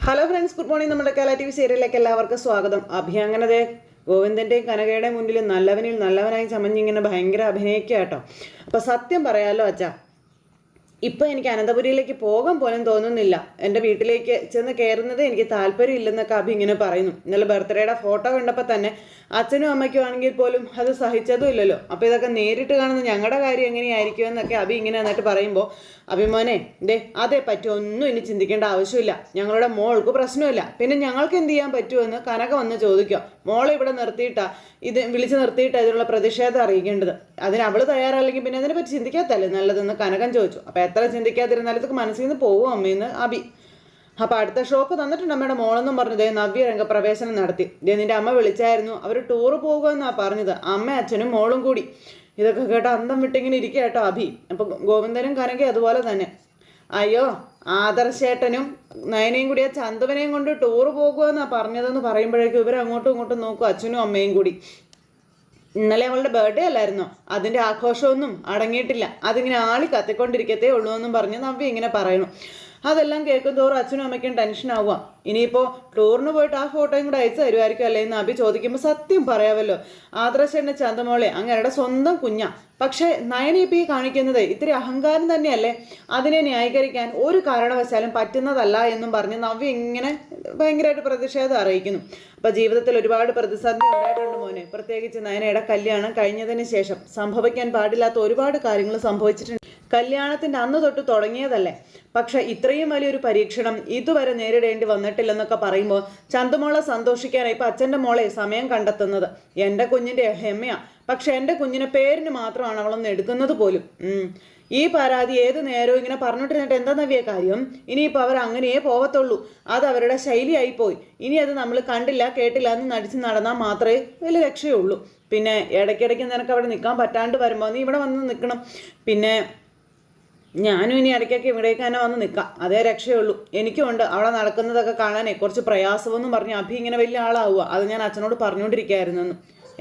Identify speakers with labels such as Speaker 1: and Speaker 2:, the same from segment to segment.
Speaker 1: Hello friends good morning നമ്മുടെ Kerala T V സീരിയലിലേക്ക് എല്ലാവർക്കും സ്വാഗതം. അഭിയങ്ങനതേ ഗോവിന്ദന്റെയും കനകയുടെയും മുന്നിൽ നല്ലവനിൽ നല്ലവനായി ചമഞ്ഞിങ്ങനെ ഭയങ്കര അഭിനയിക്കുക കേട്ടോ അപ്പോൾ സത്യം പറയാമല്ലോ അച്ഛാ ഇപ്പൊ എനിക്ക് അനന്തപുരിയിലേക്ക് പോകാൻ പോലും തോന്നുന്നില്ല. എന്റെ വീട്ടിലേക്ക് ചെന്ന് കയറുന്നത് എനിക്ക് താല്പര്യമില്ലെന്നൊക്കെ അഭി ഇങ്ങനെ പറയുന്നു. ഇന്നലെ ബർത്ത്ഡേയുടെ ഫോട്ടോ കണ്ടപ്പോൾ തന്നെ അച്ഛനും അമ്മയ്ക്കും ആണെങ്കിൽ പോലും അത് സഹിച്ചതും ഇല്ലല്ലോ. അപ്പോൾ ഇതൊക്കെ നേരിട്ട് കാണുന്ന ഞങ്ങളുടെ കാര്യം എങ്ങനെയായിരിക്കും എന്നൊക്കെ അഭി ഇങ്ങനെ എന്നിട്ട് പറയുമ്പോൾ അഭിമോനെ ദേ അതേ പറ്റുമൊന്നും ഇനി ചിന്തിക്കേണ്ട ആവശ്യമില്ല. ഞങ്ങളുടെ മോൾക്ക് പ്രശ്നമില്ല. പിന്നെ ഞങ്ങൾക്ക് എന്ത് ചെയ്യാൻ പറ്റുമെന്ന് കനക വന്ന് ചോദിക്കുക മോളെ ഇവിടെ നിർത്തിയിട്ടാ. ഇത് വിളിച്ച് നിർത്തിയിട്ടാ ഇതിനുള്ള പ്രതിഷേധം അറിയിക്കേണ്ടത്. അതിന് അവൾ തയ്യാറല്ലെങ്കിൽ പിന്നെ അതിനെ പറ്റി ചിന്തിക്കാത്തല്ലേ? നല്ലതെന്ന് കനകൻ ചോദിച്ചു. അപ്പോൾ എത്ര ചിന്തിക്കാതിരുന്നാലും ഇതൊക്കെ മനസ്സിൽ നിന്ന് പോവും അമ്മയെന്ന് അബി. അപ്പൊ അടുത്ത ഷോക്ക് തന്നിട്ടുണ്ട് അമ്മയുടെ മോളെന്നും ദേ നവ്യ രംഗപ്രവേശനം നടത്തി. ദേ നിന്റെ അമ്മ വിളിച്ചായിരുന്നു. അവർ ടൂറ് പോകുമെന്നാ പറഞ്ഞത്. അമ്മ അച്ഛനും മോളും കൂടി. ഇതൊക്കെ കേട്ടോ അന്തം വിട്ടിങ്ങനെ ഇരിക്കുക കേട്ടോ അഭി അപ്പൊ ഗോവിന്ദനും കനകി അതുപോലെ തന്നെ. അയ്യോ ആദർശേട്ടനും നയനയും കൂടി ആ ചന്ദവനെയും കൊണ്ട് ടൂറ് പോകുമെന്നാണ് പറഞ്ഞതെന്ന് പറയുമ്പോഴേക്കും ഇവർ അങ്ങോട്ടും ഇങ്ങോട്ടും നോക്കും അച്ഛനും അമ്മയും കൂടി. ഇന്നലെ അവളുടെ ബർത്ത്ഡേ അല്ലായിരുന്നോ? അതിന്റെ ആഘോഷമൊന്നും അടങ്ങിയിട്ടില്ല. അതിങ്ങനെ ആളി കത്തിക്കൊണ്ടിരിക്കത്തേ ഉള്ളൂ എന്നും പറഞ്ഞ് നവ്യ ഇങ്ങനെ പറയണു. അതെല്ലാം കേൾക്കും തോറും അച്ഛനും അമ്മയ്ക്കും ടെൻഷൻ ആവുക ഇനിയിപ്പോൾ ടൂറിന് പോയിട്ട് ആ ഫോട്ടോയും കൂടെ അയച്ചു തരുമായിരിക്കും അല്ലേ എന്ന് അഭി ചോദിക്കുമ്പോൾ സത്യം പറയാമല്ലോ. ആദർശന്റെ ചന്തമോളെ അങ്ങനെ സ്വന്തം കുഞ്ഞ. പക്ഷേ നയനിപ്പി കാണിക്കുന്നത് ഇത്തിരി അഹങ്കാരം തന്നെയല്ലേ? അതിനെ ന്യായീകരിക്കാൻ ഒരു കാരണവശാലും പറ്റുന്നതല്ല എന്നും പറഞ്ഞ് നവ്യ ഇങ്ങനെ ഭയങ്കരമായിട്ട് പ്രതിഷേധം അറിയിക്കുന്നു. അപ്പം ജീവിതത്തിൽ ഒരുപാട് പ്രതിസന്ധി ഉണ്ടായിട്ടുണ്ട് മോനെ. പ്രത്യേകിച്ച് നയനയുടെ കല്യാണം കഴിഞ്ഞതിന് ശേഷം സംഭവിക്കാൻ പാടില്ലാത്ത ഒരുപാട് കാര്യങ്ങൾ സംഭവിച്ചിട്ടുണ്ട്. കല്യാണത്തിന്റെ അന്ന് തൊട്ട് തുടങ്ങിയതല്ലേ? പക്ഷേ ഇത്രയും വലിയൊരു പരീക്ഷണം ഇതുവരെ നേരിടേണ്ടി വന്നിട്ടില്ലെന്നൊക്കെ പറയുമ്പോൾ ചന്തുമോളെ സന്തോഷിക്കാനായി ഇപ്പം അച്ഛന്റെ മോളെ സമയം കണ്ടെത്തുന്നത്. എന്റെ കുഞ്ഞിന്റെ ഹെമ്മയാണ് പക്ഷെ എന്റെ കുഞ്ഞിനെ പേരിന് മാത്രമാണ് അവളൊന്ന് എടുക്കുന്നത് പോലും. ഈ പരാതി ഏത് നേരവും ഇങ്ങനെ പറഞ്ഞിട്ടിരുന്നിട്ട് എന്താ നവ്യ കാര്യം? ഇനിയിപ്പോൾ അവർ അങ്ങനെയേ പോവത്തുള്ളൂ. അത് അവരുടെ ശൈലിയായി പോയി. ഇനി അത് നമ്മൾ കണ്ടില്ല കേട്ടില്ല എന്ന് നടിച്ച് നടന്നാൽ മാത്രമേ വലിയ രക്ഷയുള്ളൂ. പിന്നെ ഇടയ്ക്കിടയ്ക്ക് നിനക്ക് അവിടെ നിൽക്കാൻ പറ്റാണ്ട് വരുമ്പോൾ നീ ഇവിടെ വന്ന് നിൽക്കണം. പിന്നെ ഞാനും ഇനി ഇടയ്ക്കൊക്കെ ഇവിടേക്ക് തന്നെ വന്ന് നിൽക്കാം. അതേ രക്ഷയുള്ളൂ. എനിക്കുമുണ്ട് അവിടെ നടക്കുന്നതൊക്കെ കാണാനേ കുറച്ച് പ്രയാസമെന്നും പറഞ്ഞ് അഭി ഇങ്ങനെ വലിയ ആളാവുക. അത് ഞാൻ അച്ഛനോട് പറഞ്ഞുകൊണ്ടിരിക്കുകയായിരുന്നു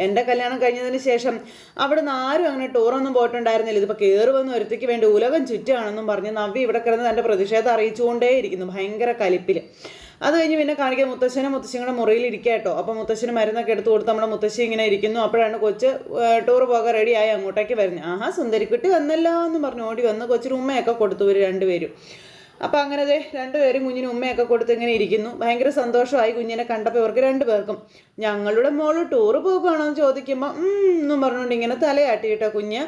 Speaker 1: എന്റെ കല്യാണം കഴിഞ്ഞതിന് ശേഷം അവിടെ നിന്ന് ആരും അങ്ങനെ ടൂറൊന്നും പോയിട്ടുണ്ടായിരുന്നില്ല. ഇതിപ്പോൾ കയറി വന്ന് ഒരുത്തിക്ക് വേണ്ടി ഉലകം ചുറ്റുകയാണെന്നും പറഞ്ഞ് നവ്വി ഇവിടെ കിടന്ന് തന്റെ പ്രതിഷേധം അറിയിച്ചുകൊണ്ടേയിരിക്കുന്നു. ഭയങ്കര കലിപ്പിൽ അത് കഴിഞ്ഞ് പിന്നെ കാണിക്കുക മുത്തശ്ശനും മുത്തശ്ശിയുടെ മുറിയിൽ ഇരിക്കുക കേട്ടോ അപ്പോൾ മുത്തശ്ശന് മരുന്നൊക്കെ എടുത്ത് കൊടുത്ത് നമ്മുടെ മുത്തശ്ശി ഇങ്ങനെ ഇരിക്കുന്നു. അപ്പോഴാണ് കൊച്ച് ടൂർ പോകാൻ റെഡിയായി അങ്ങോട്ടേക്ക് വരുന്നത്. ആഹാ സുന്ദരിക്കുട്ടി വന്നല്ലോ എന്ന് പറഞ്ഞു. ഓടി വന്ന് കൊച്ചിന് ഉമ്മയൊക്കെ കൊടുത്തു ഇവർ രണ്ടുപേരും. അപ്പോൾ അങ്ങനെ അതെ രണ്ടുപേരും കുഞ്ഞിന് ഉമ്മയൊക്കെ കൊടുത്ത് ഇങ്ങനെ ഇരിക്കുന്നു. ഭയങ്കര സന്തോഷമായി കുഞ്ഞിനെ കണ്ടപ്പോൾ ഇവർക്ക് രണ്ടുപേർക്കും ഞങ്ങളുടെ മോൾ ടൂറ് പോകുകയാണോ എന്ന് ചോദിക്കുമ്പോൾ എന്നും പറഞ്ഞുകൊണ്ട് ഇങ്ങനെ തലയാട്ടിയിട്ടോ കുഞ്ഞ്.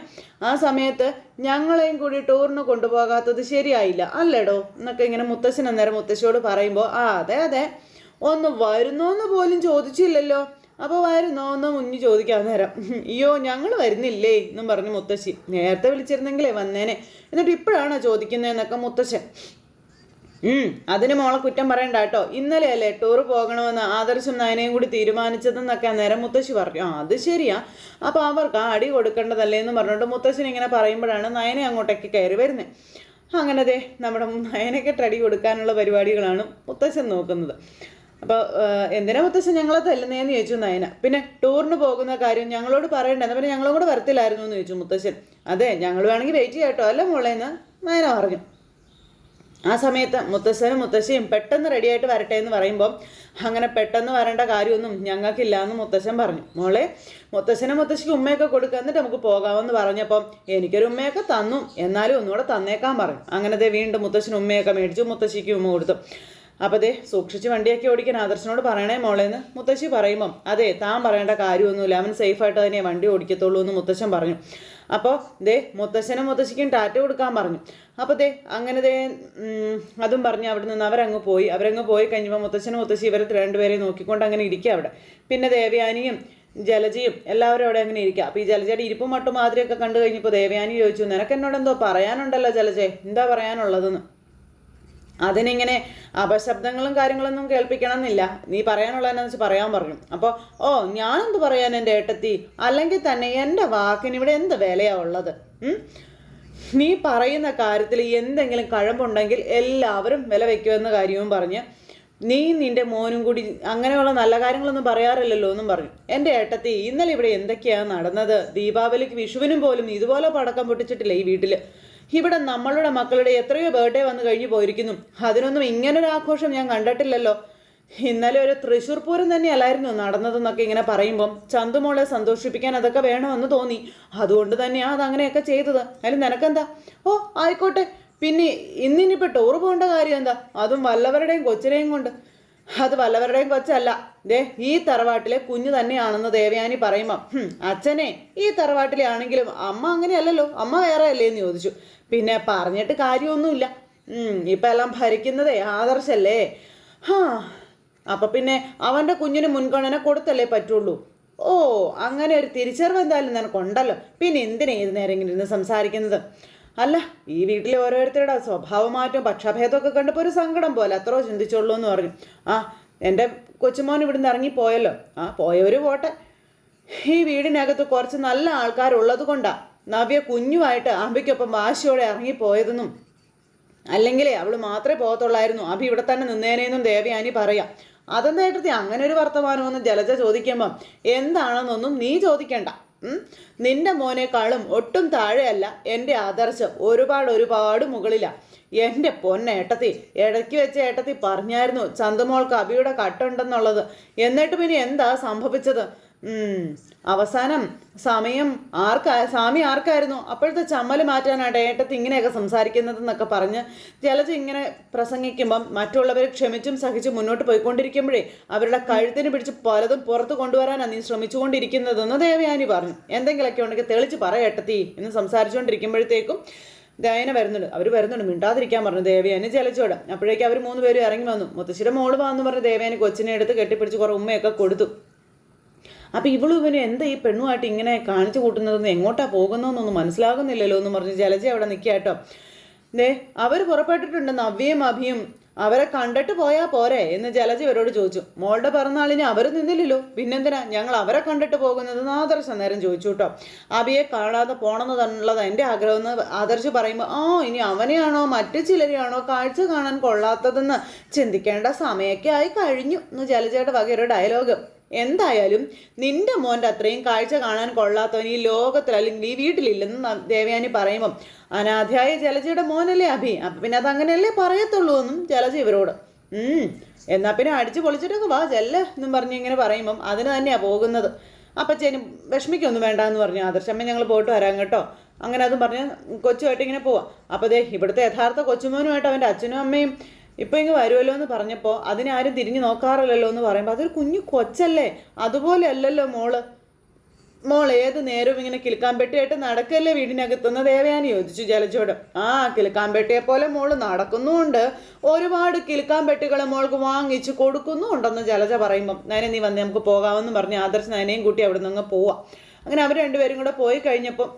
Speaker 1: ആ സമയത്ത് ഞങ്ങളെയും കൂടി ടൂറിന് കൊണ്ടുപോകാത്തത് ശരിയായില്ല. അല്ലേടോ? എന്നൊക്കെ ഇങ്ങനെ മുത്തശ്ശൻ അന്നേരം മുത്തശ്ശിയോട് പറയുമ്പോൾ ആ അതെ അതെ. ഒന്ന് വരുന്നോന്ന് പോലും ചോദിച്ചില്ലല്ലോ. അപ്പോൾ വരുന്നോ എന്ന് മുന്നിൽ ചോദിക്കാൻ നേരം അയ്യോ ഞങ്ങൾ വരുന്നില്ലേ? എന്നും പറഞ്ഞു മുത്തശ്ശി. നേരത്തെ വിളിച്ചിരുന്നെങ്കിലേ വന്നേനെ. എന്നിട്ട് ഇപ്പോഴാണോ ചോദിക്കുന്നതെന്നൊക്കെ മുത്തശ്ശൻ അതിന് മോളെ കുറ്റം പറയണ്ട കേട്ടോ. ഇന്നലെ അല്ലേ ടൂർ പോകണമെന്ന് ആദർശം നയനയും കൂടി തീരുമാനിച്ചതെന്നൊക്കെ അന്നേരം മുത്തശ്ശി പറഞ്ഞു. ആ അത് ശരിയാ. അപ്പൊ അവർക്ക് ആ അടി കൊടുക്കേണ്ടതല്ലേ എന്ന് പറഞ്ഞിട്ട് മുത്തശ്ശൻ ഇങ്ങനെ പറയുമ്പോഴാണ് നയന അങ്ങോട്ടേക്ക് കയറി വരുന്നത് അങ്ങനെ ദേ നമ്മുടെ നയനയ്ക്ക് അടി കൊടുക്കാനുള്ള പരിപാടികളാണ് മുത്തശ്ശൻ നോക്കുന്നത്. അപ്പോൾ എന്തിനാ മുത്തശ്ശൻ ഞങ്ങളെ തല്ലുന്നതെന്ന് ചോദിച്ചു നയന. പിന്നെ ടൂറിന് പോകുന്ന കാര്യം ഞങ്ങളോട് പറയണ്ട. എന്ന് പിന്നെ ഞങ്ങളും കൂടെ വരത്തില്ലായിരുന്നു എന്ന് ചോദിച്ചു മുത്തശ്ശൻ. അതെ ഞങ്ങൾ വേണമെങ്കിൽ വെയിറ്റ് ചെയ്യാട്ടോ അല്ല മോളേന്ന് നയന പറഞ്ഞു. ആ സമയത്ത് മുത്തശ്ശനും മുത്തശ്ശിയും പെട്ടെന്ന് റെഡിയായിട്ട് വരട്ടെ എന്ന് പറയുമ്പോൾ അങ്ങനെ പെട്ടെന്ന് വരേണ്ട കാര്യമൊന്നും ഞങ്ങൾക്കില്ല എന്ന് മുത്തശ്ശൻ പറഞ്ഞു. മോളെ മുത്തശ്ശനും മുത്തശ്ശിക്ക് ഉമ്മയൊക്കെ കൊടുക്കുക എന്നിട്ട് നമുക്ക് പോകാമെന്ന് പറഞ്ഞപ്പം എനിക്കൊരു ഉമ്മയൊക്കെ തന്നു. എന്നാലും ഒന്നുകൂടെ തന്നേക്കാൻ പറഞ്ഞു അങ്ങനെ ദേ വീണ്ടും മുത്തശ്ശന് ഉമ്മയൊക്കെ മേടിച്ചു മുത്തശ്ശിക്ക് ഉമ്മ കൊടുത്തു. അപ്പോൾ ദേ സൂക്ഷിച്ച് വണ്ടിയൊക്കെ ഓടിക്കാൻ ആദർശനോട് പറയണേ മോളേന്ന്. മുത്തശ്ശി പറയുമ്പം അതെ താൻ പറയേണ്ട കാര്യമൊന്നുമില്ല. അവൻ സേഫായിട്ട് തന്നെ വണ്ടി ഓടിക്കത്തുള്ളൂ എന്ന് മുത്തശ്ശൻ പറഞ്ഞു. അപ്പോൾ ദേ മുത്തശ്ശനും മുത്തശ്ശിക്കും ടാറ്റ കൊടുക്കാൻ പറഞ്ഞു. അപ്പോൾ ദേ അങ്ങനെ ദേ അതും പറഞ്ഞ് അവിടെ നിന്ന് അവരങ്ങ് പോയി. അവരങ്ങ് പോയി കഴിഞ്ഞപ്പോൾ മുത്തശ്ശനും മുത്തശ്ശി ഇവരെ രണ്ടുപേരെയും നോക്കിക്കൊണ്ട് അങ്ങനെ ഇരിക്കുക അവിടെ. പിന്നെ ദേവയാനിയും ജലജയും എല്ലാവരും അവിടെ അങ്ങനെ ഇരിക്കുക അപ്പോൾ ഈ ജലജയുടെ ഇരിപ്പും മട്ടും മാതിരിയൊക്കെ കണ്ടു കഴിഞ്ഞപ്പോൾ ദേവയാനി ചോദിച്ചു നിനക്ക് എന്നോട് എന്തോ പറയാനുണ്ടല്ലോ ജലജെ? എന്താ പറയാനുള്ളതെന്ന്? അതിനിങ്ങനെ അപശബ്ദങ്ങളും കാര്യങ്ങളൊന്നും കേൾപ്പിക്കണം എന്നില്ല നീ പറയാനുള്ളതെന്നു വെച്ച് പറയാൻ പറഞ്ഞു അപ്പോൾ ഓ ഞാനെന്ത് പറയാൻ എന്റെ ഏട്ടത്തി? അല്ലെങ്കിൽ തന്നെ എന്റെ വാക്കിന് ഇവിടെ എന്ത് വിലയാ ഉള്ളത്? നീ പറയുന്ന കാര്യത്തിൽ എന്തെങ്കിലും കഴമ്പുണ്ടെങ്കിൽ എല്ലാവരും വില വെക്കുമെന്ന കാര്യവും പറഞ്ഞ് നീ നിന്റെ മോനും കൂടി അങ്ങനെയുള്ള നല്ല കാര്യങ്ങളൊന്നും പറയാറില്ലല്ലോ എന്നും പറഞ്ഞു. എന്റെ ഏട്ടത്തി ഇന്നലെ ഇവിടെ എന്തൊക്കെയാണ് നടന്നത്? ദീപാവലിക്ക് വിഷുവിനും പോലും ഇതുപോലെ പടക്കം പൊട്ടിച്ചിട്ടില്ല ഈ വീട്ടിൽ ഇവിടെ നമ്മളുടെ മക്കളുടെ എത്രയോ ബർത്ത്ഡേ വന്നു കഴിഞ്ഞു പോയിരിക്കുന്നു. അതിനൊന്നും ഇങ്ങനൊരു ആഘോഷം ഞാൻ കണ്ടിട്ടില്ലല്ലോ. ഇന്നലെ ഒരു തൃശ്ശൂർ പൂരം തന്നെയല്ലായിരുന്നു നടന്നതെന്നൊക്കെ ഇങ്ങനെ പറയുമ്പം ചന്തുമോളെ സന്തോഷിപ്പിക്കാൻ അതൊക്കെ വേണമെന്ന് തോന്നി. അതുകൊണ്ട് തന്നെയാണ് അതങ്ങനെയൊക്കെ ചെയ്തത്. അതിൽ നിനക്കെന്താ? ഓ ആയിക്കോട്ടെ. പിന്നെ ഇന്നിനിപ്പോൾ ടൂർ പോകേണ്ട കാര്യം എന്താ? അതും വല്ലവരുടെയും കൊച്ചിനെയും കൊണ്ട്. അത് വല്ലവരുടെയും കൊച്ചല്ല. ദേ ഈ തറവാട്ടിലെ കുഞ്ഞു തന്നെയാണെന്ന് ദേവയാനി പറയുമ്പം "ഹും, അച്ഛനെ ഈ തറവാട്ടിലെ ആണെങ്കിലും അമ്മ അങ്ങനെയല്ലല്ലോ. അമ്മ വേറെ അല്ലേ? എന്ന് ചോദിച്ചു. പിന്നെ പറഞ്ഞിട്ട് കാര്യമൊന്നുമില്ല. ഇപ്പം എല്ലാം ഭരിക്കുന്നതേ ആദർശല്ലേ? ഹാ അപ്പൊ പിന്നെ അവന്റെ കുഞ്ഞിന് മുൻഗണന കൊടുത്തല്ലേ പറ്റുള്ളൂ? ഓ അങ്ങനെ ഒരു തിരിച്ചറിവ് എന്തായാലും നിനക്കുണ്ടല്ലോ പിന്നെ എന്തിനാ ഏത് നേരം ഇങ്ങനെ ഇരുന്ന് സംസാരിക്കുന്നത്? അല്ല ഈ വീട്ടിലെ ഓരോരുത്തരുടെ സ്വഭാവമാറ്റവും പക്ഷഭേദമൊക്കെ കണ്ടപ്പോൾ ഒരു സങ്കടം പോലെ അത്രയോ ചിന്തിച്ചോളൂ എന്ന് പറഞ്ഞു. ആ എന്റെ കൊച്ചുമോൻ ഇവിടുന്ന് ഇറങ്ങിപ്പോയല്ലോ. ആ പോയവര് പോട്ടെ. ഈ വീടിനകത്ത് കുറച്ച് നല്ല ആൾക്കാരുള്ളത് കൊണ്ടാ. നവ്യ കുഞ്ഞുമായിട്ട് അഭിക്കൊപ്പം വാശിയോടെ ഇറങ്ങിപ്പോയതെന്നും അല്ലെങ്കിലേ അവൾ മാത്രമേ പോകത്തുള്ളായിരുന്നു. അഭി ഇവിടെ തന്നെ നിന്നേനേന്നും ദേവയാനി പറയാം. അതെന്തായിട്ടത്തി അങ്ങനെ ഒരു വർത്തമാനമൊന്നും ജലജ ചോദിക്കുമ്പം എന്താണെന്നൊന്നും നീ ചോദിക്കണ്ട. നിന്റെ മോനേക്കാളും ഒട്ടും താഴെയല്ല എന്റെ ആദർശം. ഒരുപാട് ഒരുപാട് മുകളിലാണ് എന്റെ പൊന്നേട്ടത്തി ഇടയ്ക്ക് വെച്ച് ഏട്ടത്തി പറഞ്ഞായിരുന്നു ചന്തമോൾക്ക് അഭിയുടെ കട്ടുണ്ടെന്നുള്ളത്. എന്നിട്ട് പിന്നെ എന്താ സംഭവിച്ചത്. അവസാനം സമയം ആർക്കാ സ്വാമി ആർക്കായിരുന്നു? അപ്പോഴത്തെ ചമ്മൽ മാറ്റാനാണ് ഏട്ടത്തി ഇങ്ങനെയൊക്കെ സംസാരിക്കുന്നതെന്നൊക്കെ പറഞ്ഞ് ജലജ ഇങ്ങനെ പ്രസംഗിക്കുമ്പം മറ്റുള്ളവരെ ക്ഷമിച്ചും സഹിച്ചും മുന്നോട്ട് പോയിക്കൊണ്ടിരിക്കുമ്പോഴേ അവരുടെ കഴുത്തിന് പിടിച്ച് പലതും പുറത്ത് കൊണ്ടുവരാനാണ് നീ ശ്രമിച്ചുകൊണ്ടിരിക്കുന്നതെന്ന് ദേവയാനി പറഞ്ഞു. എന്തെങ്കിലുമൊക്കെ ഉണ്ടെങ്കിൽ തെളിച്ച് പറയട്ടത്തി എന്ന് സംസാരിച്ചുകൊണ്ടിരിക്കുമ്പോഴത്തേക്കും ദയന വരുന്നുണ്ട്. അവർ വരുന്നുണ്ട്. മിണ്ടാതിരിക്കാൻ പറഞ്ഞു ദേവയാനി ജലജോട് അപ്പോഴേക്കും അവർ മൂന്ന് പേരും ഇറങ്ങി വന്നു. മുത്തശ്ശിയുടെ മോൾ വന്നു പറഞ്ഞു ദേവയാനി കൊച്ചിനെ എടുത്ത് കെട്ടിപ്പിടിച്ച് കുറേ ഉമ്മയൊക്കെ കൊടുത്തു. അപ്പൊ ഇവളും ഇവനും എന്താ ഈ പെണ്ണുമായിട്ട് ഇങ്ങനെ കാണിച്ചു കൂട്ടുന്നതെന്ന് എങ്ങോട്ടാ പോകുന്നതെന്നൊന്നും മനസ്സിലാകുന്നില്ലല്ലോ എന്ന് പറഞ്ഞ് ജലജ അവിടെ നിൽക്കുക കേട്ടോ. ദേ അവർ പുറപ്പെട്ടിട്ടുണ്ട് നവ്യയും അഭിയും. അവരെ കണ്ടിട്ട് പോയാൽ പോരെ എന്ന് ജലജ ഇവരോട് ചോദിച്ചു. മോളുടെ പിറന്നാളിന് അവർ നിന്നില്ലല്ലോ. പിന്നെന്തിനാ ഞങ്ങൾ അവരെ കണ്ടിട്ട് പോകുന്നത് ആദർശ് നേരം ചോദിച്ചു കേട്ടോ. അഭിയെ കാണാതെ പോണമെന്നുള്ളത് എന്റെ ആഗ്രഹം എന്ന് ആദർശ് പറയുമ്പോൾ ആ ഇനി അവനെയാണോ മറ്റു ചിലരെയാണോ കാഴ്ച കാണാൻ കൊള്ളാത്തതെന്ന് ചിന്തിക്കേണ്ട സമയമൊക്കെ ആയി കഴിഞ്ഞു എന്ന് ജലജയുടെ വകയൊരു ഡയലോഗ് എന്തായാലും നിന്റെ മോന്റെ അത്രയും കാഴ്ച കാണാൻ കൊള്ളാത്തവൻ ഈ ലോകത്തിൽ അല്ലെങ്കിൽ ഈ വീട്ടിലില്ലെന്ന് ദേവയാനി പറയുമ്പം അനാഥയായ ജലജയുടെ മോനല്ലേ അഭി? അപ്പം പിന്നെ അത് അങ്ങനെയല്ലേ പറയത്തുള്ളൂ എന്നും ജലജ ഇവരോട്. എന്നാ പിന്നെ അടിച്ച് പൊളിച്ചിട്ടൊക്കെ വാ ചെല്ല എന്നും പറഞ്ഞ് ഇങ്ങനെ പറയുമ്പം അതിന് തന്നെയാ പോകുന്നത്. അപ്പച്ചേനും വിഷമിക്കൊന്നും വേണ്ട എന്ന് പറഞ്ഞു. ആദർശമ്മ ഞങ്ങൾ പോയിട്ട് വരാം കേട്ടോ. അങ്ങനെ അതും പറഞ്ഞ് കൊച്ചുമായിട്ട് ഇങ്ങനെ പോവാം. അപ്പോൾ ദേ ഇവിടുത്തെ യഥാർത്ഥ കൊച്ചുമോനുമായിട്ട് അവന്റെ അച്ഛനും അമ്മയും ഇപ്പൊ ഇങ്ങ് വരുമല്ലോ എന്ന് പറഞ്ഞപ്പോൾ അതിനാരും തിരിഞ്ഞു നോക്കാറില്ലല്ലോ എന്ന് പറയുമ്പോൾ അതൊരു കുഞ്ഞു കൊച്ചല്ലേ? അതുപോലെ അല്ലല്ലോ മോൾ. മോൾ ഏത് നേരവും ഇങ്ങനെ കിൽക്കാൻ പെട്ടിയായിട്ട് നടക്കല്ലേ വീടിനകത്തുനിന്ന് ദേവയാനി ചോദിച്ചു ജലജോട് ആ കിൽക്കാൻ പെട്ടിയെ പോലെ മോൾ നടക്കുന്നുമുണ്ട്. ഒരുപാട് കിൽക്കാൻ പെട്ടികൾ മോൾക്ക് വാങ്ങിച്ച് കൊടുക്കുന്നുമുണ്ടെന്ന് ജലജ പറയുമ്പം നയനെ നീ വന്ന് നമുക്ക് പോകാമെന്ന് പറഞ്ഞ് ആദർശ് നയനെയും കൂട്ടി അവിടെ നിന്ന് പോവാം. അങ്ങനെ അവർ രണ്ടുപേരും കൂടെ പോയി കഴിഞ്ഞപ്പം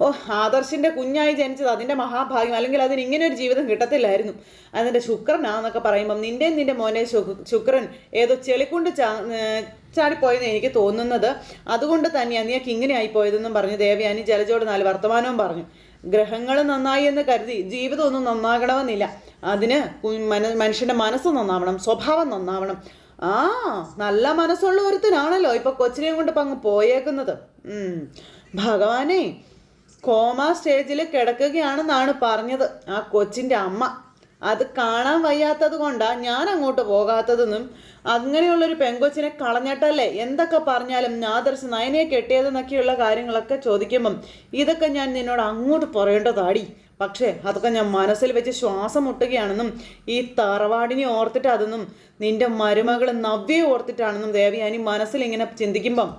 Speaker 1: ഓ ആദർശിന്റെ കുഞ്ഞായി ജനിച്ചത് അതിന്റെ മഹാഭാഗ്യം അല്ലെങ്കിൽ അതിന് ഇങ്ങനെ ഒരു ജീവിതം കിട്ടത്തില്ലായിരുന്നു. അതിന്റെ ശുക്രനാന്നൊക്കെ പറയുമ്പം നിന്റെ നിന്റെ മോനെ ശുക്രൻ ഏതോ ചെളിക്കൊണ്ട് ചാടിപ്പോയെന്ന് എനിക്ക് തോന്നുന്നത്. അതുകൊണ്ട് തന്നെയാണ് നീക്ക് ഇങ്ങനെ ആയിപ്പോയതെന്നും പറഞ്ഞു. ദേവയാനി ജലജോട് നാല് വർത്തമാനവും പറഞ്ഞു. ഗ്രഹങ്ങൾ നന്നായി എന്ന് കരുതി ജീവിതമൊന്നും നന്നാകണമെന്നില്ല. അതിന് മനുഷ്യന്റെ മനസ്സ് നന്നാവണം സ്വഭാവം നന്നാവണം. ആ നല്ല മനസ്സുള്ള ഒരുത്തനാണല്ലോ ഇപ്പൊ കൊച്ചിനെയും കൊണ്ട് അങ്ങ് പോയേക്കുന്നത്. ഭഗവാനേ കോമ സ്റ്റേജിൽ കിടക്കുകയാണെന്നാണ് പറഞ്ഞത്. ആ കൊച്ചിന്റെ അമ്മ. അത് കാണാൻ വയ്യാത്തത് കൊണ്ടാണ് ഞാൻ അങ്ങോട്ട് പോകാത്തതെന്നും അങ്ങനെയുള്ളൊരു പെങ്കൊച്ചിനെ കളഞ്ഞിട്ടല്ലേ എന്തൊക്കെ പറഞ്ഞാലും ആദർശ് നയനെ കെട്ടിയതെന്നൊക്കെയുള്ള കാര്യങ്ങളൊക്കെ ചോദിക്കുമ്പം ഇതൊക്കെ ഞാൻ നിന്നോട് അങ്ങോട്ട് പറയേണ്ടതാടി. പക്ഷേ അതൊക്കെ ഞാൻ മനസ്സിൽ വെച്ച് ശ്വാസം മുട്ടുകയാണെന്നും ഈ തറവാടിനെ ഓർത്തിട്ട് അതെന്നും നിന്റെ മരുമകൾ നവ്യെ ഓർത്തിട്ടാണെന്നും ദേവയാനി മനസ്സിൽ ഇങ്ങനെ ചിന്തിക്കുമ്പം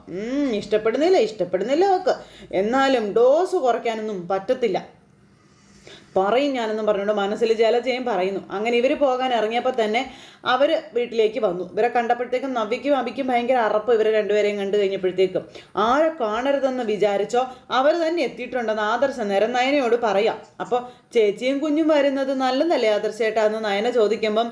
Speaker 1: ഇഷ്ടപ്പെടുന്നില്ല ഇഷ്ടപ്പെടുന്നില്ല ഒക്കെ എന്നാലും ഡോസ് കുറയ്ക്കാനൊന്നും പറ്റത്തില്ല. പറയും ഞാനെന്നും പറഞ്ഞുകൊണ്ട് മനസ്സിൽ ജലജയും പറയുന്നു. അങ്ങനെ ഇവർ പോകാൻ ഇറങ്ങിയപ്പോൾ തന്നെ അവർ വീട്ടിലേക്ക് വന്നു. ഇവരെ കണ്ടപ്പോഴത്തേക്കും നവ്യയ്ക്കും അബിക്കും ഭയങ്കര അറപ്പ് ഇവരെ രണ്ടുപേരെയും കണ്ടു കഴിഞ്ഞപ്പോഴത്തേക്കും. ആരെ കാണരുതെന്ന് വിചാരിച്ചോ അവർ തന്നെ എത്തിയിട്ടുണ്ടെന്ന് ആദർശ നേരം നയനയോട് പറയാം. അപ്പോൾ ചേച്ചിയും കുഞ്ഞും വരുന്നത് നല്ലതല്ലേ ആദർശേട്ടാ എന്ന് നയന ചോദിക്കുമ്പം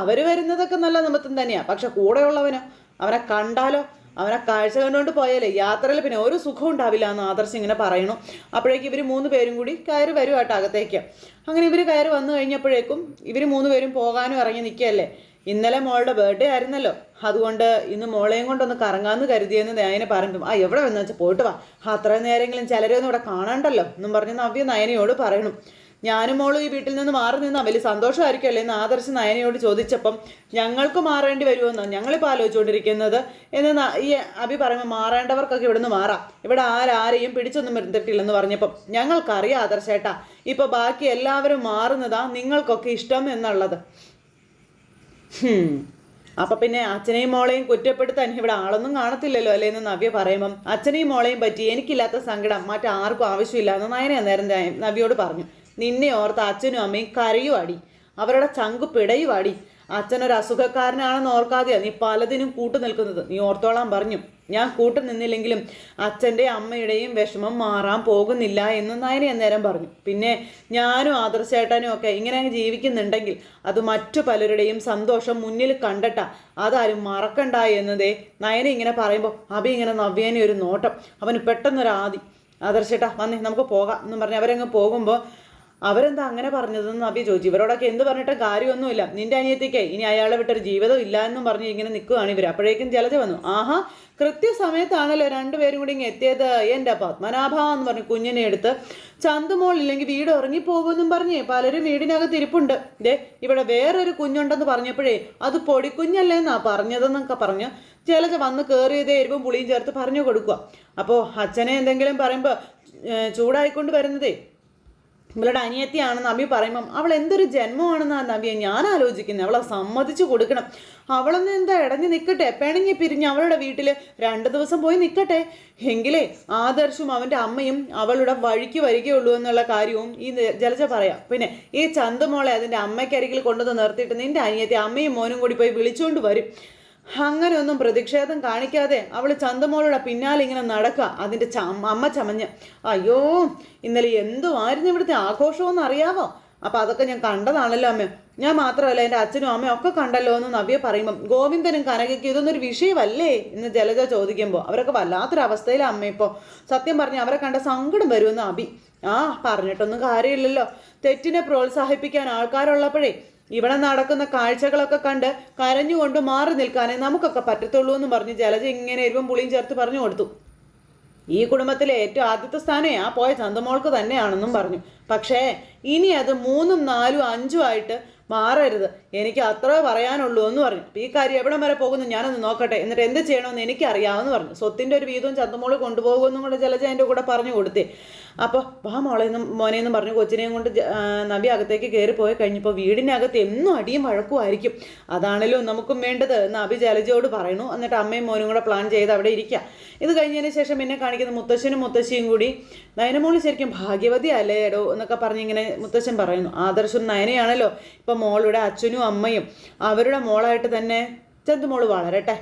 Speaker 1: അവർ വരുന്നതൊക്കെ നല്ല നിമിത്തം തന്നെയാണ് പക്ഷെ കൂടെയുള്ളവനോ? അവനെ കണ്ടാലോ? അവനെ കാഴ്ച കണ്ടുകൊണ്ട് പോയാലേ യാത്രയിൽ പിന്നെ ഒരു സുഖം ഉണ്ടാവില്ല എന്ന് ആദർശ് ഇങ്ങനെ പറയണു അപ്പോഴേക്കും ഇവർ മൂന്ന് പേരും കൂടി കയറി വരും കേട്ടോ അകത്തേക്ക്. അങ്ങനെ ഇവർ കയറി വന്നു കഴിഞ്ഞപ്പോഴേക്കും ഇവർ മൂന്ന് പേരും പോകാനും ഇറങ്ങി നിൽക്കുകയല്ലേ? ഇന്നലെ മോളുടെ ബർത്ത്ഡേ ആയിരുന്നല്ലോ. അതുകൊണ്ട് ഇന്ന് മോളെയും കൊണ്ടൊന്ന് കറങ്ങാമെന്ന് കരുതിയെന്ന് നയനെ പറഞ്ഞു ആ എവിടെ വന്നു? വെച്ചാൽ പോയിട്ട് വാ. അത്ര നേരെങ്കിലും ചിലരെയൊന്നും ഇവിടെ കാണണ്ടല്ലോ എന്നും പറഞ്ഞ് നവ്യ നയനയോട് പറയണം. ഞാനും മോളും ഈ വീട്ടിൽ നിന്ന് മാറി നിന്നാൽ വലിയ സന്തോഷമായിരിക്കുമല്ലേ എന്ന് ആദർശ് നയനയോട് ചോദിച്ചപ്പം ഞങ്ങൾക്ക് മാറേണ്ടി വരുമെന്നോ? ഞങ്ങളിപ്പോൾ ആലോചിച്ചുകൊണ്ടിരിക്കുന്നത് എന്ന് ഈ അഭി പറയുമ്പോൾ മാറേണ്ടവർക്കൊക്കെ ഇവിടുന്ന് മാറാം. ഇവിടെ ആരാരെയും പിടിച്ചൊന്നും വരുത്തിട്ടില്ലെന്ന് പറഞ്ഞപ്പം ഞങ്ങൾക്കറിയാം ആദർശേട്ടാ ഇപ്പൊ ബാക്കി എല്ലാവരും മാറുന്നതാ നിങ്ങൾക്കൊക്കെ ഇഷ്ടം എന്നുള്ളത്. അപ്പം പിന്നെ അച്ഛനെയും മോളെയും കുറ്റപ്പെടുത്താൻ ഇവിടെ ആളൊന്നും കാണത്തില്ലല്ലോ അല്ലേ എന്ന് നവ്യ പറയുമ്പം അച്ഛനെയും മോളെയും പറ്റി എനിക്കില്ലാത്ത സങ്കടം മറ്റാർക്കും ആവശ്യമില്ല എന്ന് നയന അന്നേരം നവ്യോട് പറഞ്ഞു. നിന്നെ ഓർത്ത് അച്ഛനും അമ്മയും കരയുവാടി. അവരുടെ ചങ്കു പിടയുവാടി. അച്ഛനൊരു അസുഖക്കാരനാണെന്ന് ഓർക്കാതെയാ നീ പലതിനും കൂട്ടു നിൽക്കുന്നത്. നീ ഓർത്തോളാൻ പറഞ്ഞു. ഞാൻ കൂട്ടു നിന്നില്ലെങ്കിലും അച്ഛന്റെ അമ്മയുടെയും വിഷമം മാറാൻ പോകുന്നില്ല എന്ന് നയന അന്നേരം പറഞ്ഞു. പിന്നെ ഞാനും ആദർശേട്ടനും ഒക്കെ ഇങ്ങനെ ജീവിക്കുന്നുണ്ടെങ്കിൽ അത് മറ്റു പലരുടെയും സന്തോഷം മുന്നിൽ കണ്ടട്ട. അതാരും മറക്കണ്ട എന്നതേ നയന ഇങ്ങനെ പറയുമ്പോൾ അഭി ഇങ്ങനെ നവ്യേനെ ഒരു നോട്ടം. അവന് പെട്ടെന്നൊരാദി ആദർശേട്ടാ വന്നേ നമുക്ക് പോകാം എന്ന് പറഞ്ഞ് അവരങ്ങ് പോകുമ്പോൾ അവരെന്താ അങ്ങനെ പറഞ്ഞതെന്ന് നബി ചോദിച്ചു. ഇവരോടൊക്കെ എന്ത് പറഞ്ഞിട്ട് കാര്യമൊന്നുമില്ല. നിന്റെ അനിയത്തിക്കേ ഇനി അയാളെ വിട്ടൊരു ജീവിതം ഇല്ല എന്നും പറഞ്ഞ് ഇങ്ങനെ നിൽക്കുകയാണ് ഇവർ അപ്പോഴേക്കും ജലജ വന്നു. ആഹാ കൃത്യസമയത്താണല്ലോ രണ്ടുപേരും കൂടി ഇങ്ങ് എത്തിയത്. എന്റെ പത്മനാഭ എന്ന് പറഞ്ഞു കുഞ്ഞിനെ എടുത്ത് ചന്തുമോൾ ഇല്ലെങ്കിൽ വീട് ഉറങ്ങിപ്പോകുമെന്നും പറഞ്ഞേ പലരും വീടിനകത്ത് ഇരിപ്പുണ്ട്. ദേ ഇവിടെ വേറൊരു കുഞ്ഞുണ്ടെന്ന് പറഞ്ഞപ്പോഴേ അത് പൊടിക്കുഞ്ഞല്ലേന്നാ പറഞ്ഞതെന്നൊക്കെ പറഞ്ഞു ജലജ വന്ന് കയറിയതേ എരിവും പുളിയും ചേർത്ത് പറഞ്ഞു കൊടുക്കുക. അപ്പോൾ അച്ഛനെ എന്തെങ്കിലും പറയുമ്പോൾ ചൂടായിക്കൊണ്ട് വരുന്നതേ ഇവളുടെ അനിയത്തിയാണെന്ന് നബി പറയുമ്പം അവൾ എന്തൊരു ജന്മമാണെന്നാ നബിയെ ഞാൻ ആലോചിക്കുന്നത് അവളെ സമ്മതിച്ചു കൊടുക്കണം. അവളൊന്ന് എന്താ ഇടഞ്ഞു നിൽക്കട്ടെ പിണങ്ങി പിരിഞ്ഞ് അവളുടെ വീട്ടിൽ രണ്ട് ദിവസം പോയി നിൽക്കട്ടെ എങ്കിലേ ആദർശും അവന്റെ അമ്മയും അവളുടെ വഴിക്ക് വരികയുള്ളൂ എന്നുള്ള കാര്യവും ഈ ജലജ പറയാം. പിന്നെ ഈ ചന്തമോളെ അതിന്റെ അമ്മയ്ക്കരികിൽ കൊണ്ടുവന്ന് നിർത്തിയിട്ട് നിന്റെ അനിയത്തി അമ്മയും മോനും കൂടി പോയി വിളിച്ചുകൊണ്ട് വരും. അങ്ങനെയൊന്നും പ്രതിഷേധം കാണിക്കാതെ അവൾ ചന്തമോളുടെ പിന്നാലെ ഇങ്ങനെ നടക്കുക അതിന്റെ അമ്മ ചമഞ്ഞ് അയ്യോ ഇന്നലെ എന്തോ ആയിരുന്നു ഇവിടുത്തെ ആഘോഷമെന്ന് അറിയാമോ അപ്പോൾ അതൊക്കെ ഞാൻ കണ്ടതാണല്ലോ അമ്മ. ഞാൻ മാത്രമല്ല എന്റെ അച്ഛനും അമ്മയും ഒക്കെ കണ്ടല്ലോ എന്ന് നവ്യ പറയുമ്പം ഗോവിന്ദനും കനകയ്ക്ക് ഇതൊന്നും ഒരു വിഷയമല്ലേ എന്ന് ജലജ ചോദിക്കുമ്പോൾ അവരൊക്കെ വല്ലാത്തൊരു അമ്മ ഇപ്പോൾ സത്യം പറഞ്ഞ് അവരെ കണ്ട സങ്കടം വരുമെന്ന് അഭി. ആ പറഞ്ഞിട്ടൊന്നും കാര്യമില്ലല്ലോ. തെറ്റിനെ പ്രോത്സാഹിപ്പിക്കാൻ ആൾക്കാരുള്ളപ്പോഴേ ഇവിടെ നടക്കുന്ന കാഴ്ചകളൊക്കെ കണ്ട് കരഞ്ഞുകൊണ്ട് മാറി നിൽക്കാനേ നമുക്കൊക്കെ പറ്റത്തുള്ളൂ എന്ന് പറഞ്ഞ് ജലജ ഇങ്ങനെ എരിവും പുളിയും ചേർത്ത് പറഞ്ഞു കൊടുത്തു. ഈ കുടുംബത്തിലെ ഏറ്റവും ആദ്യത്തെ സ്ഥാനേ ആ പോയ ചന്തമോൾക്ക് തന്നെയാണെന്നും പറഞ്ഞു. പക്ഷേ ഇനി അത് മൂന്നും നാലും അഞ്ചും ആയിട്ട് മാറരുത്. എനിക്ക് അത്ര പറയാനുള്ളൂ എന്ന് പറഞ്ഞു. ഈ കാര്യം എവിടെ വരെ പോകുന്നു? ഞാനൊന്ന് നോക്കട്ടെ. എന്നിട്ട് എന്ത് ചെയ്യണമെന്ന് എനിക്ക് എനിക്കറിയാമെന്ന് പറഞ്ഞു. സ്വത്തിന്റെ ഒരു വീതവും ചന്തമോൾ കൊണ്ടുപോകുമെന്നും കൂടെ ജലജ എന്റെ കൂടെ പറഞ്ഞു കൊടുത്തേ. അപ്പോൾ വാ മോളെ നിന്നും മോനെ എന്നും പറഞ്ഞു കൊച്ചിനെയും കൊണ്ട് നബി അകത്തേക്ക് കയറി പോയി കഴിഞ്ഞപ്പോൾ വീടിനകത്ത് എന്നും അടിയും വഴക്കുമായിരിക്കും അതാണല്ലോ നമുക്കും വേണ്ടത് അഭി ജലജയോട് പറയണു എന്നിട്ട് അമ്മയും മോനും കൂടെ പ്ലാൻ ചെയ്ത് അവിടെ ഇരിക്കുക ഇത് കഴിഞ്ഞതിന് ശേഷം എന്നെ കാണിക്കുന്ന മുത്തശ്ശനും മുത്തശ്ശിയും കൂടി നയനമോൾ ശരിക്കും ഭാഗ്യവതി അല്ലേടോ എന്നൊക്കെ പറഞ്ഞിങ്ങനെ മുത്തശ്ശൻ പറയുന്നു. ആദർശം നയനയാണല്ലോ. ഇപ്പം മോളുടെ അച്ഛനും അമ്മയും അവരുടെ മോളായിട്ട് തന്നെ ചന്തുമോൾ വളരട്ടെ.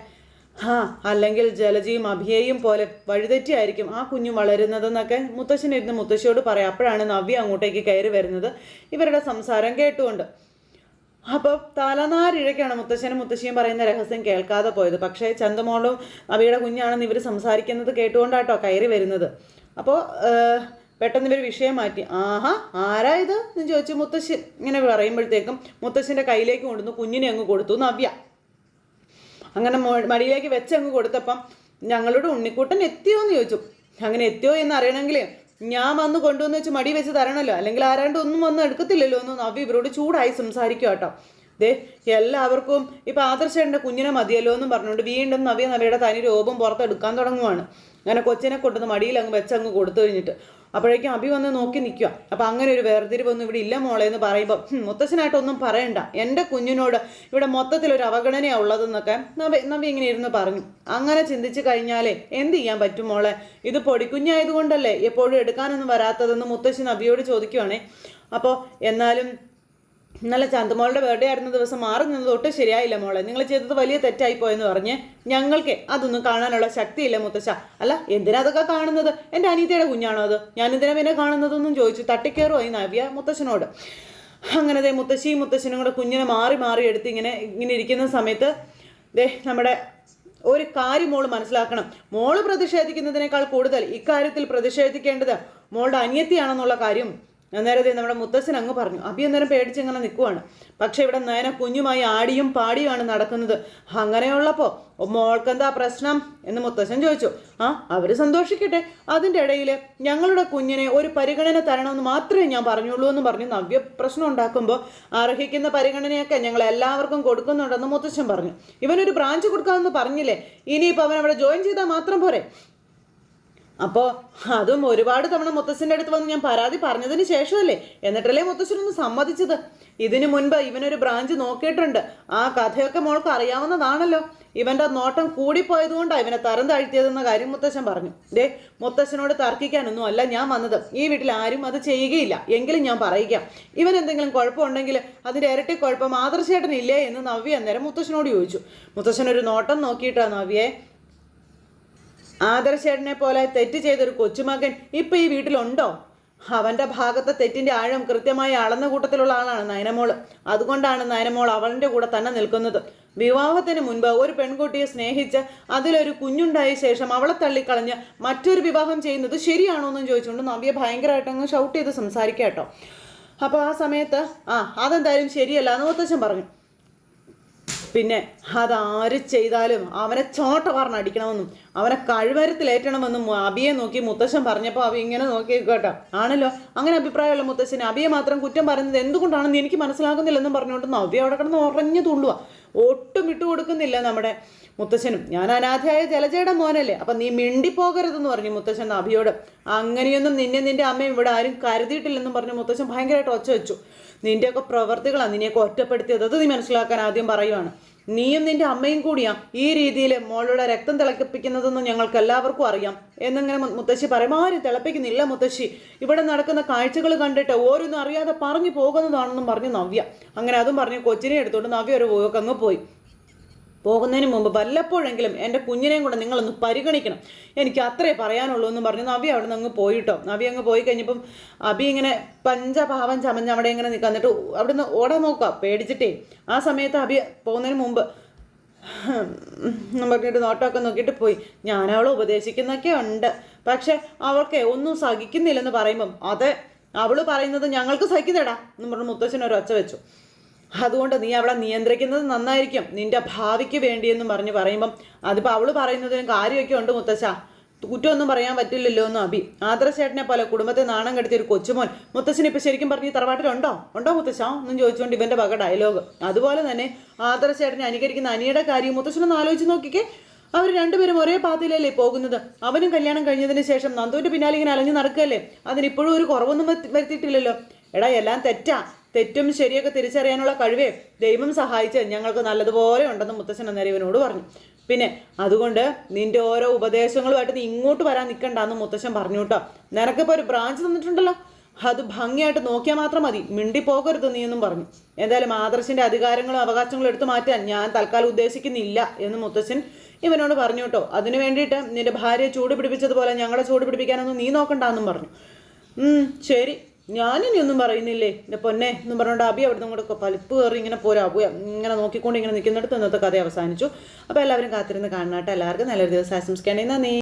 Speaker 1: ആ അല്ലെങ്കിൽ ജലജിയും അഭിയയും പോലെ വഴിതെറ്റിയായിരിക്കും ആ കുഞ്ഞു വളരുന്നതെന്നൊക്കെ മുത്തശ്ശൻ ഇരുന്ന് മുത്തശ്ശിയോട് പറയാം. അപ്പോഴാണ് നവ്യ അങ്ങോട്ടേക്ക് കയറി വരുന്നത്. ഇവരുടെ സംസാരം കേട്ടുകൊണ്ട്. അപ്പോൾ തലനാരിഴയ്ക്കാണ് മുത്തശ്ശനും മുത്തശ്ശിയും പറയുന്ന രഹസ്യം കേൾക്കാതെ പോയത്. പക്ഷേ ചന്തമോളും അവയുടെ കുഞ്ഞാണെന്ന് ഇവർ സംസാരിക്കുന്നത് കേട്ടുകൊണ്ടാട്ടോ കയറി വരുന്നത്. അപ്പോൾ പെട്ടെന്ന് ഇവർ വിഷയം മാറ്റി. ആഹാ ആരാ ഇത്? എന്ന് ചോദിച്ചു മുത്തശ്ശൻ ഇങ്ങനെ പറയുമ്പോഴത്തേക്കും മുത്തശ്ശന്റെ കയ്യിലേക്ക് കൊണ്ടുവന്നു കുഞ്ഞിനെ അങ്ങ് കൊടുത്തു നവ്യ. അങ്ങനെ മടിയിലേക്ക് വെച്ച് അങ്ങ് കൊടുത്തപ്പം ഞങ്ങളുടെ ഉണ്ണിക്കൂട്ടൻ എത്തിയോ എന്ന് ചോദിച്ചു. അങ്ങനെ എത്തിയോ എന്ന് അറിയണമെങ്കിൽ ഞാൻ വന്ന് കൊണ്ടുവന്ന് വെച്ച് മടി വെച്ച് തരണമല്ലോ അല്ലെങ്കിൽ ആരാണ്ട് ഒന്നും വന്ന് എടുക്കത്തില്ലല്ലോ എന്ന് നവ്യ ഇവരോട് ചൂടായി സംസാരിക്കും കേട്ടോ ദേ എല്ലാവർക്കും ഇപ്പം ആദർശേന്റെ കുഞ്ഞിനെ മതിയല്ലോ എന്നും പറഞ്ഞുകൊണ്ട് വീണ്ടും നവ്യ നവ്യയുടെ തനി രൂപം പുറത്തെടുക്കാൻ തുടങ്ങുവാണ്. അങ്ങനെ കൊച്ചിനെ കൊണ്ടുവന്ന് മടിയിൽ അങ്ങ് വെച്ചങ്ങ് കൊടുത്തു കഴിഞ്ഞിട്ട്. അപ്പോഴേക്കും അഭി വന്ന് നോക്കി നിൽക്കുക അപ്പം അങ്ങനെ ഒരു വേർതിരിവൊന്നും ഇവിടെ ഇല്ല മോളെ എന്ന് പറയുമ്പോൾ "ഹും, മുത്തശ്ശനായിട്ടൊന്നും പറയണ്ട. എന്റെ കുഞ്ഞിനോട് ഇവിടെ മൊത്തത്തിലൊരു അവഗണനയാണ് ഉള്ളതെന്നൊക്കെ നബി നബി ഇങ്ങനെ ഇരുന്ന് പറഞ്ഞു. അങ്ങനെ ചിന്തിച്ചു കഴിഞ്ഞാലേ എന്ത് ചെയ്യാൻ പറ്റും മോളെ? ഇത് പൊടിക്കുഞ്ഞായതുകൊണ്ടല്ലേ എപ്പോഴും എടുക്കാനൊന്നും വരാത്തതെന്ന് മുത്തശ്ശി നബിയോട് ചോദിക്കുവാണേ. അപ്പോൾ എന്നാലും ഇന്നലെ ചന്തമോളുടെ ബർത്ത്ഡേ ആയിരുന്ന ദിവസം മാറി നിന്നത് തൊട്ട് ശരിയായില്ല മോളെ. നിങ്ങൾ ചെയ്തത് വലിയ തെറ്റായി പോയെന്ന് പറഞ്ഞ് ഞങ്ങൾക്ക് അതൊന്നും കാണാനുള്ള ശക്തിയില്ല മുത്തശ്ശ. അല്ല എന്തിനാ അതൊക്കെ കാണുന്നത്? എന്റെ അനീതയുടെ കുഞ്ഞാണോ അത്? ഞാൻ എന്തിനാ പിന്നെ കാണുന്നതെന്നും ചോദിച്ചു. തട്ടിക്കയറുമോ ഈ നവ്യ മുത്തശ്ശനോട്. അങ്ങനെ ദേ മുത്തശ്ശിയും മുത്തശ്ശനും കൂടെ കുഞ്ഞിനെ മാറി മാറി എടുത്ത് ഇങ്ങനെ ഇങ്ങനെ ഇരിക്കുന്ന സമയത്ത് ദേ നമ്മുടെ ഒരു കാര്യം മോൾ മനസ്സിലാക്കണം. മോൾ പ്രതിഷേധിക്കുന്നതിനേക്കാൾ കൂടുതൽ ഇക്കാര്യത്തിൽ പ്രതിഷേധിക്കേണ്ടത് മോളുടെ അനിയത്തിയാണെന്നുള്ള കാര്യം അന്നേരം ദേ നമ്മുടെ മുത്തശ്ശൻ അങ്ങ് പറഞ്ഞു അഭി അന്നേരം പേടിച്ച് ഇങ്ങനെ നിൽക്കുവാണ് പക്ഷെ ഇവിടെ നയന കുഞ്ഞുമായി ആടിയും പാടിയുമാണ് നടക്കുന്നത്. അങ്ങനെയുള്ളപ്പോൾ മോൾക്കെന്താ പ്രശ്നം? എന്ന് മുത്തശ്ശൻ ചോദിച്ചു ആ അവർ സന്തോഷിക്കട്ടെ. അതിന്റെ ഇടയിൽ ഞങ്ങളുടെ കുഞ്ഞിനെ ഒരു പരിഗണന തരണമെന്ന് മാത്രമേ ഞാൻ പറഞ്ഞുള്ളൂ എന്ന് പറഞ്ഞു നവ്യ പ്രശ്നം ഉണ്ടാക്കുമ്പോൾ അർഹിക്കുന്ന പരിഗണനയൊക്കെ ഞങ്ങൾ എല്ലാവർക്കും കൊടുക്കുന്നുണ്ടെന്ന് മുത്തശ്ശൻ പറഞ്ഞു. ഇവനൊരു ബ്രാഞ്ച് കൊടുക്കാമെന്ന് പറഞ്ഞില്ലേ? ഇനിയിപ്പോൾ അവൻ അവിടെ ജോയിൻ ചെയ്താൽ മാത്രം പോരെ? അപ്പോൾ അതും ഒരുപാട് തവണ മുത്തശ്ശന്റെ അടുത്ത് വന്ന് ഞാൻ പരാതി പറഞ്ഞതിന് ശേഷമല്ലേ? എന്നിട്ടല്ലേ മുത്തശ്ശനൊന്ന് സമ്മതിച്ചത്? ഇതിനു മുൻപ് ഇവനൊരു ബ്രാഞ്ച് നോക്കിയിട്ടുണ്ട്. ആ കഥയൊക്കെ മോൾക്ക് അറിയാവുന്നതാണല്ലോ. ഇവന്റെ നോട്ടം കൂടിപ്പോയതുകൊണ്ടാണ് ഇവനെ തരം താഴ്ത്തിയതെന്ന കാര്യം മുത്തശ്ശൻ പറഞ്ഞു. ദേ മുത്തശ്ശനോട് തർക്കിക്കാനൊന്നും അല്ല ഞാൻ വന്നത്. ഈ വീട്ടിൽ ആരും അത് ചെയ്യുകയില്ല. എങ്കിലും ഞാൻ പറയിക്കാം. ഇവൻ എന്തെങ്കിലും കുഴപ്പമുണ്ടെങ്കിൽ അതിന്റെ ഇരട്ടി കുഴപ്പം ആദർശേട്ടനില്ലേ എന്ന് നവ്യ അന്നേരം മുത്തശ്ശനോട് ചോദിച്ചു. മുത്തശ്ശനൊരു നോട്ടം നോക്കിയിട്ടാണ് നവ്യയെ ആദർശേട്ടനെ പോലെ തെറ്റ് ചെയ്തൊരു കൊച്ചുമകൻ ഇപ്പൊ ഈ വീട്ടിലുണ്ടോ? അവന്റെ ഭാഗത്തെ തെറ്റിന്റെ ആഴം കൃത്യമായി അളന്ന കൂട്ടത്തിലുള്ള ആളാണ് നയനമോൾ അതുകൊണ്ടാണ് നയനമോൾ അവളുടെ കൂടെ തന്നെ നിൽക്കുന്നത്. വിവാഹത്തിന് മുൻപ് ഒരു പെൺകുട്ടിയെ സ്നേഹിച്ച് അതിലൊരു കുഞ്ഞുണ്ടായ ശേഷം അവളെ തള്ളിക്കളഞ്ഞ് മറ്റൊരു വിവാഹം ചെയ്യുന്നത് ശരിയാണോ എന്നും ചോദിച്ചുകൊണ്ട് നവ്യ ഭയങ്കരമായിട്ട് അങ്ങ് ഷൗട്ട് ചെയ്ത് സംസാരിക്കാം കേട്ടോ അപ്പോൾ ആ സമയത്ത് ആ അതെന്തായാലും ശരിയല്ല എന്ന് മുത്തച്ഛൻ പറഞ്ഞു. പിന്നെ അതാര് ചെയ്താലും അവനെ ചോട്ട പറഞ്ഞടിക്കണമെന്നും അവനെ കഴിവരത്തിലേറ്റണമെന്നും അബിയെ നോക്കി മുത്തശ്ശൻ പറഞ്ഞപ്പോൾ അബി ഇങ്ങനെ നോക്കി കേട്ടോ. ആണല്ലോ? അങ്ങനെ അഭിപ്രായമുള്ള മുത്തശ്ശന് അബിയെ മാത്രം കുറ്റം പറയുന്നത് എന്തുകൊണ്ടാണെന്ന് എനിക്ക് മനസ്സിലാകുന്നില്ലെന്നും പറഞ്ഞുകൊണ്ട് നവ്യ അവിടെ കിടന്ന് ഉറഞ്ഞു തുള്ളുക ഒട്ടും വിട്ടുകൊടുക്കുന്നില്ല നമ്മുടെ മുത്തശ്ശനും. ഞാൻ അനാഥയായ ജലജയുടെ മോനല്ലേ. അപ്പം നീ മിണ്ടിപ്പോകരുതെന്ന് പറഞ്ഞു മുത്തശ്ശൻ അഭിയോട് അങ്ങനെയൊന്നും നിന്നെ നിന്റെ അമ്മയും ഇവിടെ ആരും കരുതിയിട്ടില്ലെന്നും പറഞ്ഞു മുത്തശ്ശൻ ഭയങ്കരമായിട്ട് ഒച്ച വെച്ചു. നിന്റെയൊക്കെ പ്രവർത്തികളാണ് നിന്നെയൊക്കെ ഒറ്റപ്പെടുത്തിയത്. അത് നീ മനസ്സിലാക്കാൻ ആദ്യം പറയുവാണ്. നീയും നിന്റെ അമ്മയും കൂടിയാ ഈ രീതിയിൽ മോളുടെ രക്തം തിളപ്പിക്കുന്നതെന്ന് ഞങ്ങൾക്ക് എല്ലാവർക്കും അറിയാം. എന്നിങ്ങനെ മുത്തശ്ശി പറയും? ആരും തിളപ്പിക്കുന്നില്ല മുത്തശ്ശി. ഇവിടെ നടക്കുന്ന കാഴ്ചകൾ കണ്ടിട്ട് ഓരോന്നും അറിയാതെ പറഞ്ഞു പോകുന്നതാണെന്നും പറഞ്ഞു നവ്യ. അങ്ങനെ അതും പറഞ്ഞു കൊച്ചിനെ എടുത്തോണ്ട് നവ്യ ഒരു പോയി. പോകുന്നതിന് മുമ്പ് വല്ലപ്പോഴെങ്കിലും എന്റെ കുഞ്ഞിനെയും കൂടെ നിങ്ങളൊന്ന് പരിഗണിക്കണം. എനിക്ക് അത്രേ പറയാനുള്ളൂ എന്ന് പറഞ്ഞു നവി അവിടെ നിന്ന് അങ്ങ് പോയിട്ടോ. നവി അങ്ങ് പോയി കഴിഞ്ഞപ്പം അബി ഇങ്ങനെ പഞ്ചഭാവം ചമഞ്ഞ് അവിടെ ഇങ്ങനെ നിൽക്കുക എന്നിട്ട് അവിടെ നിന്ന് ഓടാൻ നോക്കുക പേടിച്ചിട്ടേ. ആ സമയത്ത് അബി പോകുന്നതിന് മുമ്പ് പറഞ്ഞിട്ട് നോട്ടമൊക്കെ നോക്കിയിട്ട് പോയി. ഞാനവളെ ഉപദേശിക്കുന്നൊക്കെ ഉണ്ട്. പക്ഷെ അവൾക്ക് ഒന്നും സഹിക്കുന്നില്ലെന്ന് പറയുമ്പം അതെ അവൾ പറയുന്നത് ഞങ്ങൾക്ക് സഹിക്കുന്നേടാ എന്ന് പറഞ്ഞ് മുത്തശ്ശൻ ഒരു ഒച്ച വെച്ചു. അതുകൊണ്ട് നീ അവളെ നിയന്ത്രിക്കുന്നത് നന്നായിരിക്കും. നിന്റെ ഭാവിക്ക് എന്ന് പറഞ്ഞ് പറയുമ്പം അതിപ്പോൾ അവൾ പറയുന്നതിന് കാര്യമൊക്കെ ഉണ്ട് മുത്തശ്ശ. കുറ്റമൊന്നും പറയാൻ പറ്റില്ലല്ലോ എന്ന് അഭി. ആദർശേട്ടനെ പോലെ കുടുംബത്തെ നാണം കെടുത്തിയൊരു കൊച്ചുമോൻ മുത്തശ്ശൻ ഇപ്പം ശരിക്കും പറഞ്ഞ് തറവാട്ടിലുണ്ടോ ഉണ്ടോ? മുത്തശ്ശ? എന്നും ചോദിച്ചുകൊണ്ട് ഇവന്റെ വക ഡയലോഗ് അതുപോലെ തന്നെ ആദർശേട്ടനെ അനുകരിക്കുന്ന അനിയുടെ കാര്യം മുത്തശ്ശനൊന്ന് ആലോചിച്ച് നോക്കിക്കേ. അവർ രണ്ടുപേരും ഒരേ പാതയിലല്ലേ പോകുന്നത്? അവനും കല്യാണം കഴിഞ്ഞതിന് ശേഷം നന്ദുവിന്റെ പിന്നാലെ ഇങ്ങനെ അലഞ്ഞു നടക്കുകയല്ലേ? അതിനിപ്പോഴും ഒരു കുറവൊന്നും വരുത്തി- വരുത്തിയിട്ടില്ലല്ലോ. എടാ എല്ലാം തെറ്റാ. തെറ്റും ശരിയൊക്കെ തിരിച്ചറിയാനുള്ള കഴിവേ ദൈവം സഹായിച്ച് ഞങ്ങൾക്ക് നല്ലതുപോലെ ഉണ്ടെന്ന് മുത്തശ്ശൻ അന്നേരം ഇവനോട് പറഞ്ഞു. പിന്നെ അതുകൊണ്ട് നിന്റെ ഓരോ ഉപദേശങ്ങളുമായിട്ട് നീ ഇങ്ങോട്ട് വരാൻ നിൽക്കണ്ടെന്ന് മുത്തശ്ശൻ പറഞ്ഞു കേട്ടോ. നിനക്കിപ്പോൾ ഒരു ബ്രാഞ്ച് തന്നിട്ടുണ്ടല്ലോ. അത് ഭംഗിയായിട്ട് നോക്കിയാൽ മാത്രം മതി. മിണ്ടി പോകരുത് നീ എന്നും പറഞ്ഞു. എന്തായാലും ആദർശിന്റെ അധികാരങ്ങളും അവകാശങ്ങളും എടുത്തു മാറ്റാൻ ഞാൻ തൽക്കാലം ഉദ്ദേശിക്കുന്നില്ല എന്ന് മുത്തശ്ശൻ ഇവനോട് പറഞ്ഞു കേട്ടോ. അതിനു വേണ്ടിയിട്ട് നിന്റെ ഭാര്യയെ ചൂട് പിടിപ്പിച്ചതുപോലെ ഞങ്ങളെ ചൂട് പിടിപ്പിക്കാനൊന്നും നീ നോക്കണ്ടെന്നും പറഞ്ഞു. ശരി. ഞാനിനി ഒന്നും പറയുന്നില്ലേ? എന്റെ പൊന്നെ എന്നും പറഞ്ഞുകൊണ്ട് അബി അവിടെ നിന്ന് കൂടെ പലിപ്പ് കയറി ഇങ്ങനെ പോരാ ഇങ്ങനെ നോക്കിക്കൊണ്ട് ഇങ്ങനെ നിൽക്കുന്നിടത്ത് ഇന്നത്തെ കഥ അവസാനിച്ചു. അപ്പോൾ എല്ലാവരും കാത്തിരുന്ന് കാണാട്ടെ എല്ലാവർക്കും നല്ലൊരു ദിവസം ആശംസിക്കുകയാണെങ്കിൽ നന്ദി.